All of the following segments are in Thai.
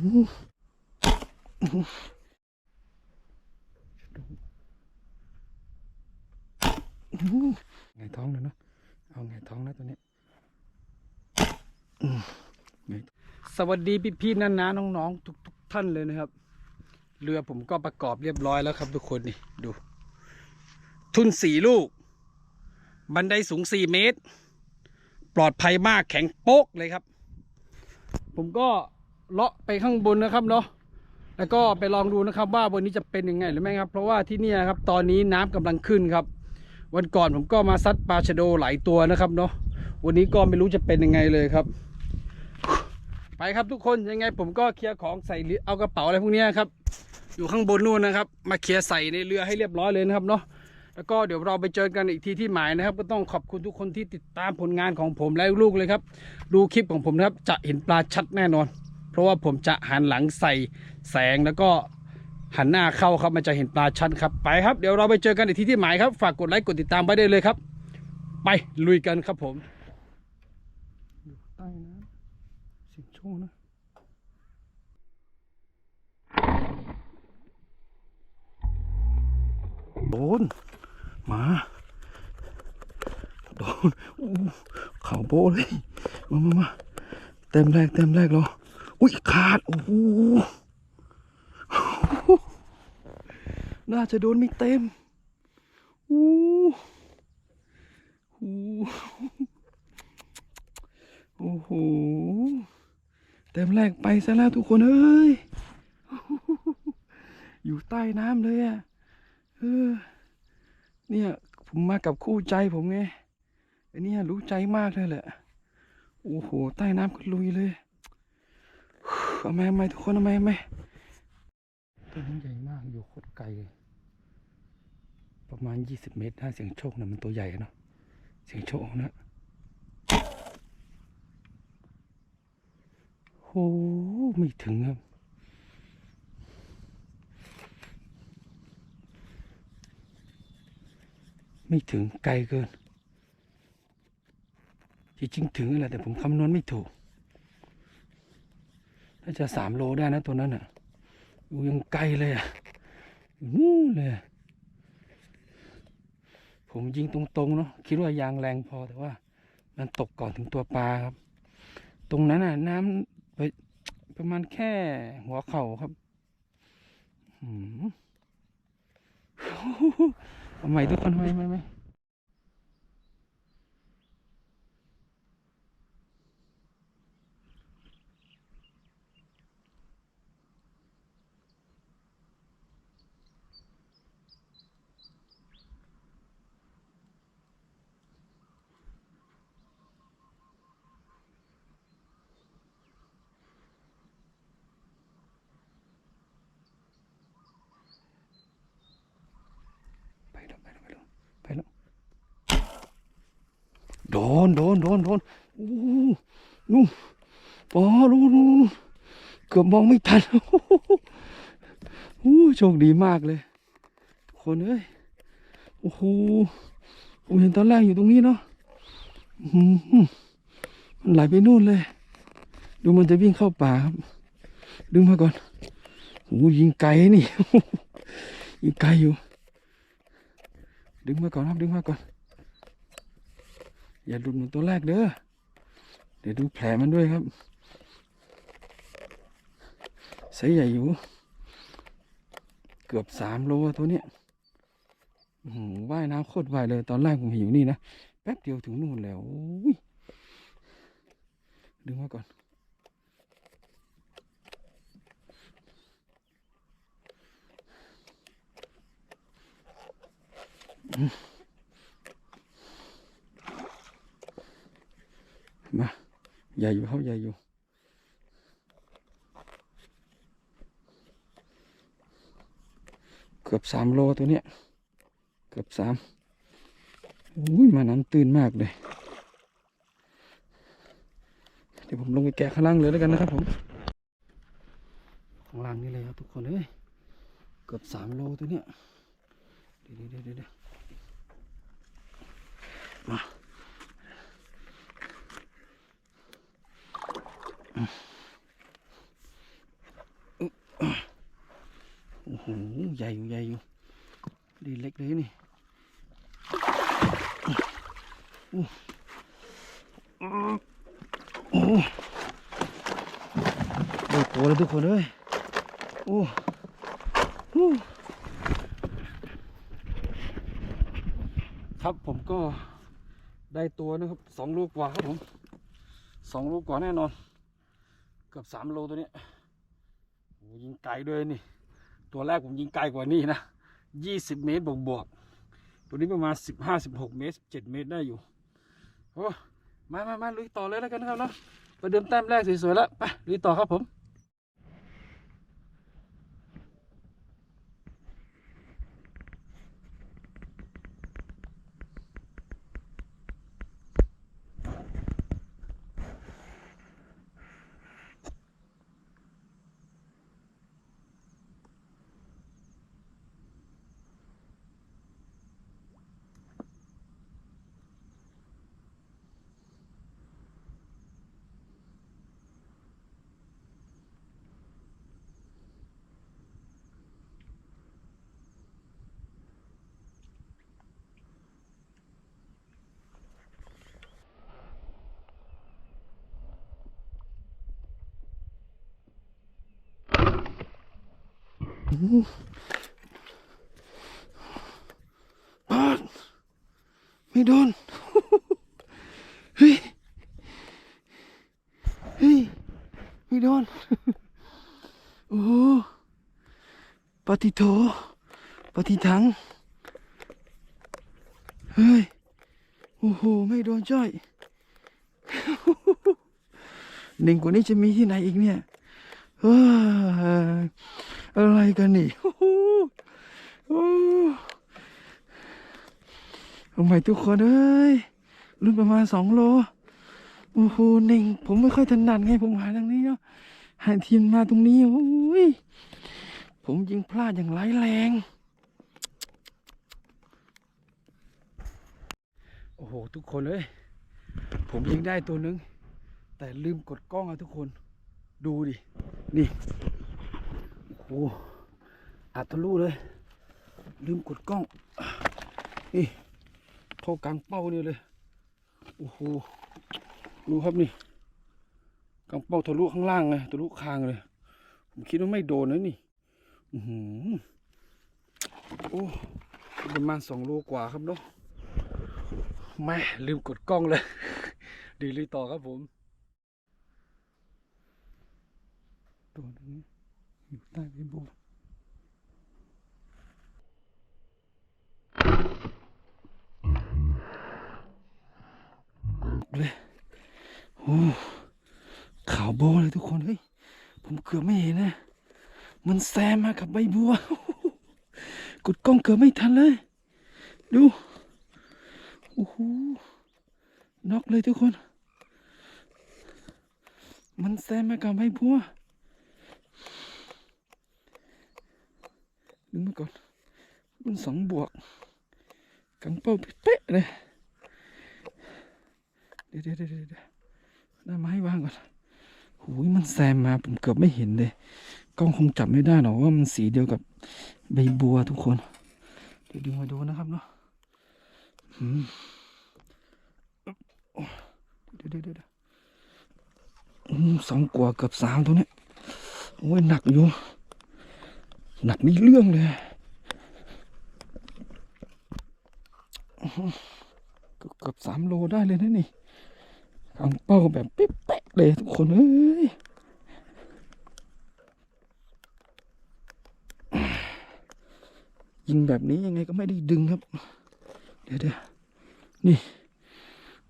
ไงท้องเลยเนาะ เอาไงท้องนะตัวนี้สวัสดีพี่ๆนาๆน้องๆทุกๆท่านเลยนะครับ เรือผมก็ประกอบเรียบร้อยแล้วครับทุกคนนี่ดู ทุนสี่ลูก บันไดสูงสี่เมตร ปลอดภัยมากแข็งโป๊กเลยครับ ผมก็ เลาะไปข้างบนนะครับเนาะแล้วก็ไปลองดูนะครับว่าบนนี้จะเป็นยังไงหรือไม่ครับ เพราะว่าที่นี่ครับตอนนี้น้ำกำลังขึ้นครับ วันก่อนผมก็มาซัดปลาชะโดหลายตัวนะครับเนาะวันนี้ก็ไม่รู้จะเป็นยังไงเลยครับ ไปครับทุกคนยังไง ผมก็เคลียร์ของใส่เอากระเป๋าอะไรพวกนี้ครับ อยู่ข้างบนนู่นนะครับ มาเคลียร์ใส่ในเรือให้เรียบร้อยเลยนะครับเนาะแล้วก็เดี๋ยวเราไปเจอกันอีกทีที่หมายนะครับ ก็ต้องขอบคุณทุกคนที่ติดตามผลงานของผมและลูกเลยครับ ดูคลิปของผมนะครับจะเห็นปลาชัดแน่นอน เพราะว่าผมจะหันหลังใส่แสงแล้วก็หันหน้าเข้าครับมันจะเห็นปลาชัดครับไปครับเดี๋ยวเราไปเจอกันอีกทีที่หมายครับ ฝากกดไลค์กดติดตามไว้ได้เลยครับ ไปลุยกันครับผมใต้น้ำเสียงโชว์นะโดนมาโดนอู้เข่าโบเลยมามามาเต็มแรกเต็มแรกเรา อุ้ยขาด โอ้โหน่าจะโดนไม่เต็มอู้หูโอ้โห เต็มแรกไปซะแล้วทุกคนเอ้ย อยู่ใต้น้ำเลยอะเออเนี่ย ผมมากับคู่ใจผมไงไอเนี่ยรู้ใจมากเลยแหละ โอ้โห ใต้น้ำก็ลุยเลย เอาไหมเอาไหมทุกคนเอาไหมเอาไหมตัวนี้ใหญ่มากอยู่โคตรไกลเลยประมาณยี่สิบเมตรถ้าเสียงโชคนะมันตัวใหญ่เนาะเสียงโชคนะโอ้ไม่ถึงครับไม่ถึงไกลเกินจริงๆถึงแหละแต่ผมคำนวณไม่ถูก น่าจะสามโลได้นะตัวนั้นอะอยู่ยังไกลเลยอะอยู่นู่นเลย ผมยิงตรงๆเนาะคิดว่ายางแรงพอแต่ว่า มันตกก่อนถึงตัวปลาครับ ตรงนั้นอะ น้ำไปประมาณแค่หัวเข่าครับหืมทำไมทุกคนทำไมไม่ไม่ ไปแล้วไปแล้วไปแล้วไปล้วโดนโดนโดนโดนอู้นู่นปอนู่นนู่นนู่นเกือบมองไม่ทันโอ้โชคดีมากเลย คนเอ้ยโอ้โหผมเห็นตอนแรกอยู่ตรงนี้เนาะมันไหลไปนู่นเลย ดูมันจะวิ่งเข้าป่าครับดึงมาก่อนโอ้ยิงไกลนี่ยิงไกลอยู่ ดึงมาก่อนครับดึงมาก่อน อย่าหลุดเหมือนตัวแรกเด้อเดี๋ยวดูแผลมันด้วยครับไซส์ใหญ่อยู่ เกือบสามโลตัวเนี้ยว่ายน้ำโคตรไวเลย ตอนแรกผมห็นอยู่นี่นะ แป๊บเดียวถึงนู่นแล้วดึงมาก่อน มาใหญ่อยู่เขาใหญ่อยู่เกือบสามโลตัวเนี้ยเกือบสามอุ้ยมาน้ำตื้นมากเลยเดี๋ยวผมลงไปแกะข้างล่างเลยแล้วกันนะครับผมข้างล่างนี่เลยครับทุกคนเอ้ยเกือบสามโลตัวเนี้ยเดี๋ยวเดี๋ยวเดี๋ยว มาเอ้โหใหญ่อยู่ใหญ่อยู่ดีเล็กเลยนี่โอ้โอ้ได้ตัวแล้วทุกคนเลยโอ้โอ้ครับผมก็ ได้ตัวนะครับสองลูกกว่าครับผมสองลูกกว่าแน่นอน เกือบสามโลตัวนี้ยโอ้ยิงไกลด้วยนี่ ตัวแรกผมยิงไกลกว่านี่นะยี่สิบเมตรบวกบวกตัวนี้ประมาณสิบห้าสิบหกเมตรเจ็ดเมตรได้อยู่โอ้มามามาลุยต่อเลยแล้วกันครับเนาะประเดิมแต้มแรกสวยๆแล้วไปลุยต่อครับผม ปาดไม่โดน เฮ้ย เฮ้ย ไม่โดน โอ้ปฏิโถปฏิถัง เฮ้ย โอ้โห ไม่โดนจ้อยหนึ่งกว่านี้จะมีที่ไหนอีกเนี่ย อะไรกันนี่โอ้โหโอ้ทำไมทุกคนเอ้ยรุ่นประมาณสองโล โอ้โหหนึ่งผมไม่ค่อยถนัดไงผมหาทางนี้เนาะหาทีมมาตรงนี้ โอ้ย ผมยิงพลาดอย่างร้ายแรง โอ้โห ทุกคนเลยผมยิงได้ตัวนึง แต่ลืมกดกล้องอะทุกคน ดูดิ นี่ โอ้อัดทะลุเลย ลืมกดกล้องนี่เข้ากลางเป้านี่เลย โอ้โห ดูครับนี่กลางเป้าทะลุข้างล่างเลยทะลุคางเลย ผมคิดว่าไม่โดนนะนี่ อือโอ้ประมาณสองโลกว่าครับเนาะแม่ลืมกดกล้องเลย ดีเลยต่อครับผมตัวนี้ อยู่ใต้ใบบัวเลยโอ้ขาวโบเลยทุกคน เฮ้ย ผมเกือบไม่เห็นนะ มันแซมมากับใบบัว กดกล้องเกือบไม่ทันเลย ดู โอ้โหน็อกเลยทุกคน มันแซมมากับใบบัว ดึงมาก่อนมันสองบวกกังเป้าเป๊ะเลยเดี๋ยวเดี๋ยวเดี๋ยวได้ไม้วางก่อนโอ้ยมันแซมมาผมเกือบไม่เห็นเลย กล้องคงจับไม่ได้หรอกว่ามันสีเดียวกับใบบัวทุกคน เดี๋ยวดึงมาดูนะครับเนาะอืมเดี๋ยวเดี๋ยวเดี๋ยวอืมสองกว่าเกือบสามตัวเนี้ยโอ้ยหนักอยู่ หนักนี่เรื่องเลยเกือบสามโลได้เลยนะนี่กางเป้าแบบเป๊ะเลยทุกคนเอ้ยยิงแบบนี้ยังไงก็ไม่ได้ดึงครับ เดี๋ยวเดี๋ยวนี่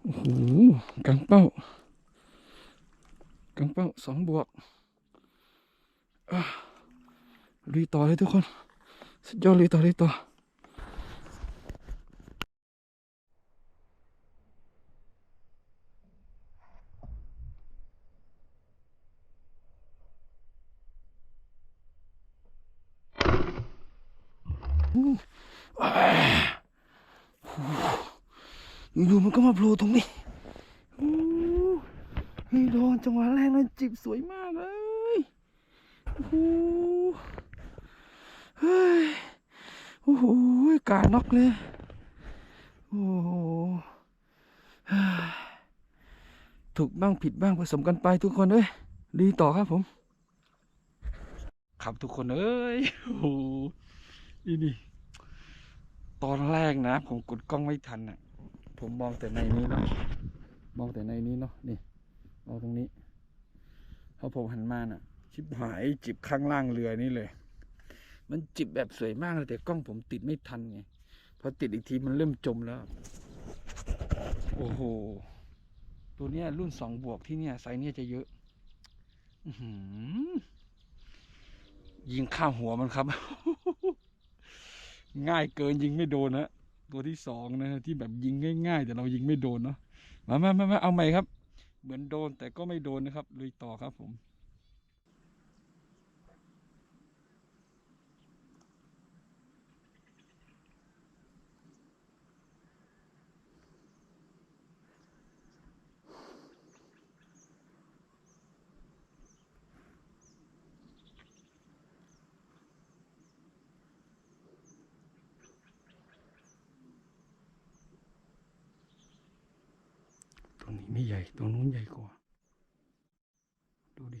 โอ้โหกลางเป้ากลางเป้าสองบวกอะ ลุยต่อเลยทุกคน สุดยอดลุยต่อลุยต่ออยู่ๆมันก็มาโผล่ตรงนี้โอ้เฮ้ยโดนจังหวะแรกนั้นจิบสวยมากเลยโอ้โห เฮ้ย โอ้โห กาดน็อกเลย โอ้โหถูกบ้างผิดบ้างผสมกันไปทุกคนเอ้ยดีต่อครับผม ครับทุกคนเอ้ยโอ้โหนี่นี่ตอนแรกนะ ผมกดกล้องไม่ทันอะ ผมมองแต่ในนี้เนาะมองแต่ในนี้เนาะนี่มองตรงนี้พอผมหันมาน่ะ ชิบหายจิบข้างล่างเรือนี่เลย มันจิบแบบสวยมากเลยแต่กล้องผมติดไม่ทันไงพอติดอีกทีมันเริ่มจมแล้ว โอ้โห ตัวเนี้ยรุ่นสองบวกที่เนี่ยไซส์เนี่ยจะเยอะอยิงข้ามหัวมันครับ ง่ายเกินยิงไม่โดนนะตัวที่สองนะที่แบบยิงง่ายๆ แต่เรายิงไม่โดนเนาะมามามามาเอาใหม่ครับ เหมือนโดนแต่ก็ไม่โดนนะครับลุยต่อครับผม รงนี้ไม่ใหญ่ ตรงนู้นใหญ่กว่า ดูดิ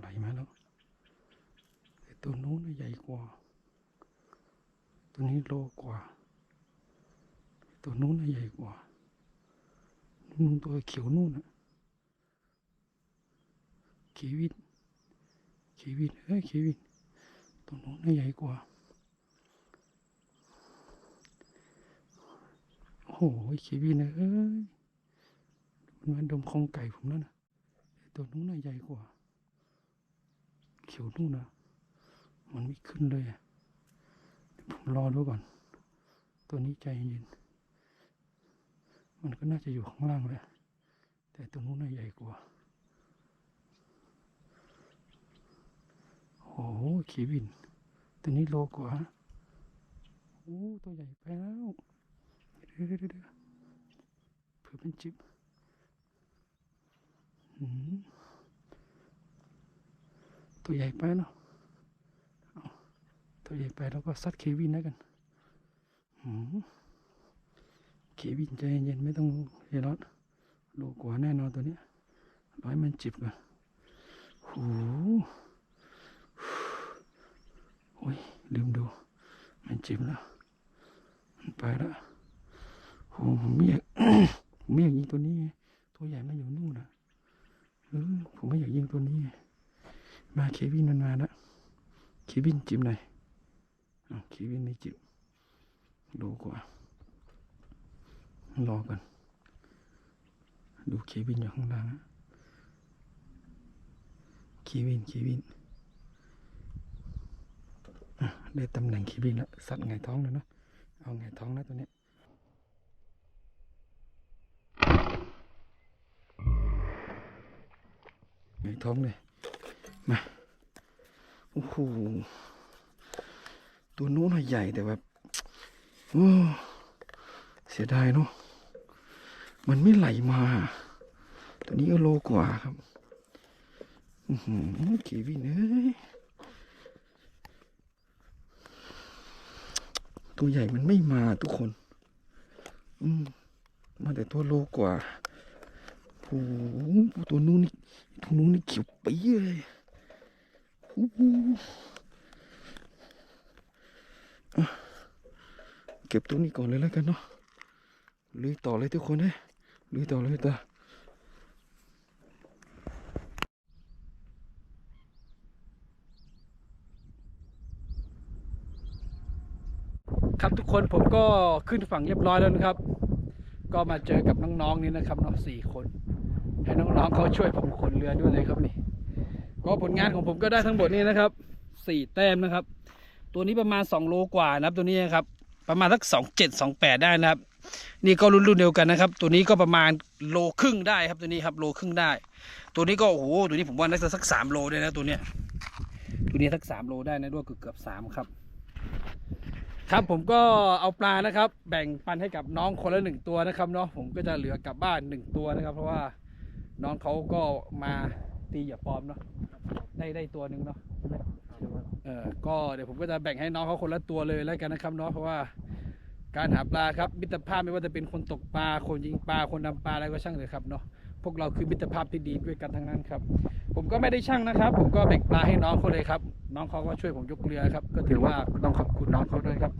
ไหลมาแล้วแต่ตัวนู้นใหญ่กว่า ตัวนี้โลกว่า ตัวนู้นใหญ่กว่า นู่นตัวเขียวนู่นน่ะเควินเควินเฮ้ยเควินตัวนู้นใหญ่กว่า โอ้โห เควินเอ้ยมันเหมือนดมคองไก่ผมแล้วนะตัวนู้นน่ะใหญ่กว่า เขียวนู่นนะมันไม่ขึ้นเลยผมรอดูก่อน ตัวนี้ใจเย็นมันก็น่าจะอยู่ข้างล่างแหละแต่ตัวนู้นน่ะใหญ่กว่าโอ้โหเควิน ตัวนี้โลกว่า โอ้ ตัวใหญ่ไปแล้ว เดี๋ยวเดี๋ยวเผื่อเป็นจิบตัวใหญ่ไปเนาะตัวใหญ่ไปแล้วก็ซัดเควินแล้วกันเควินใจเย็นไม่ต้องเฮร้อนโลกว่าแน่นอนตัวนี้ร้อยมันจิบก่อนโหโอ้ยลืมดู มันจิบแล้ว มันไปแล้ว ผมไม่อยากผมไม่อยากยิงตัวนี้ ตัวใหญ่มันอยู่นู่นนะเออผมไม่อยากยิงตัวนี้ มาเควินมันมาแล้วเควินจิบหน่อยเควินไม่จิบดูกว่ารอก่อนดูเควินอยู่ข้างล่างอะเควินเควินได้ตำแหน่งเควินแล้วสัตว์ไงท้องแล้วเนาะเอาไงท้องนะตัวเนี้ย ไง ท้องเลยมาโอ้โหตัวนู้นใหญ่แต่แบบโอ้เสียดายเนาะมันไม่ไหลมา ตัวนี้ก็โลกว่าครับอือหือเควินเอ้ยตัวใหญ่มันไม่มาทุกคน อืมมาแต่ตัวโลกว่า โอ้ตัวนู้นนี่ตัวนู้นนี่เขียวปี๊เลยโอ้โหเก็บตัวนี้ก่อนเลยแล้วกันเนาะลุยต่อเลยทุกคนเอ้ยลุยต่อเลยต่อครับทุกคนผมก็ขึ้นฝั่งเรียบร้อยแล้วนะครับ ก็มาเจอกับน้องๆนี่นะครับเนาะสี่คน ให้น้องๆเขาช่วยผมขนเรือด้วยเลยครับนี่ก็ผลงานของผมก็ได้ทั้งหมดนี้นะครับสี่แต้มนะครับ ตัวนี้ประมาณสองโลกว่านะครับ ตัวนี้นะครับ ประมาณสักสองเจ็ดสองแปดได้นะครับ นี่ก็รุ่นรุ่นเดียวกันนะครับ ตัวนี้ก็ประมาณโลครึ่งได้ครับตัวนี้ครับโลครึ่งได้ ตัวนี้ก็โอ้โหตัวนี้ผมว่าน่าจะสักสามโลได้นะตัวเนี้ยตัวนี้สักสามโลได้นะด้วยเกือบเกือบสามครับครับผมก็เอาปลานะครับ แบ่งปันให้กับน้องคนละหนึ่งตัวนะครับเนาะผมก็จะเหลือกลับบ้านหนึ่งตัวนะครับ เพราะว่า น้องเขาก็มาตีเหยื่อปลอมเนาะได้ได้ตัวหนึ่งเนาะเออก็เดี๋ยวผมก็จะแบ่งให้น้องเขาคนละตัวเลยแล้วกันนะครับเนาะเพราะว่าการหาปลาครับมิตรภาพไม่ว่าจะเป็นคนตกปลาคนยิงปลาคนนำปลาอะไรก็ช่างเลยครับเนาะพวกเราคือมิตรภาพที่ดีด้วยกันทั้งนั้นครับ ผมก็ไม่ได้ช่างนะครับ ผมก็แบ่งปลาให้น้องเขาเลยครับ น้องเขาก็ช่วยผมยกเรือครับ ก็ถือว่าต้องขอบคุณน้องเขาด้วยครับ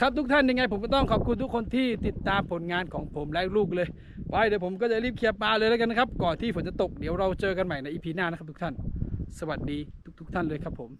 ครับทุกท่านยังไง ผมก็ต้องขอบคุณทุกคนที่ติดตามผลงานของผมและลูกเลย ไปเดี๋ยวผมก็จะรีบเคลียร์ปลาเลยแล้วกันนะครับ ก่อนที่ฝนจะตกเดี๋ยวเราเจอกันใหม่ในอีพีหน้านะครับทุกท่าน สวัสดีทุก ๆ ท่านเลยครับผม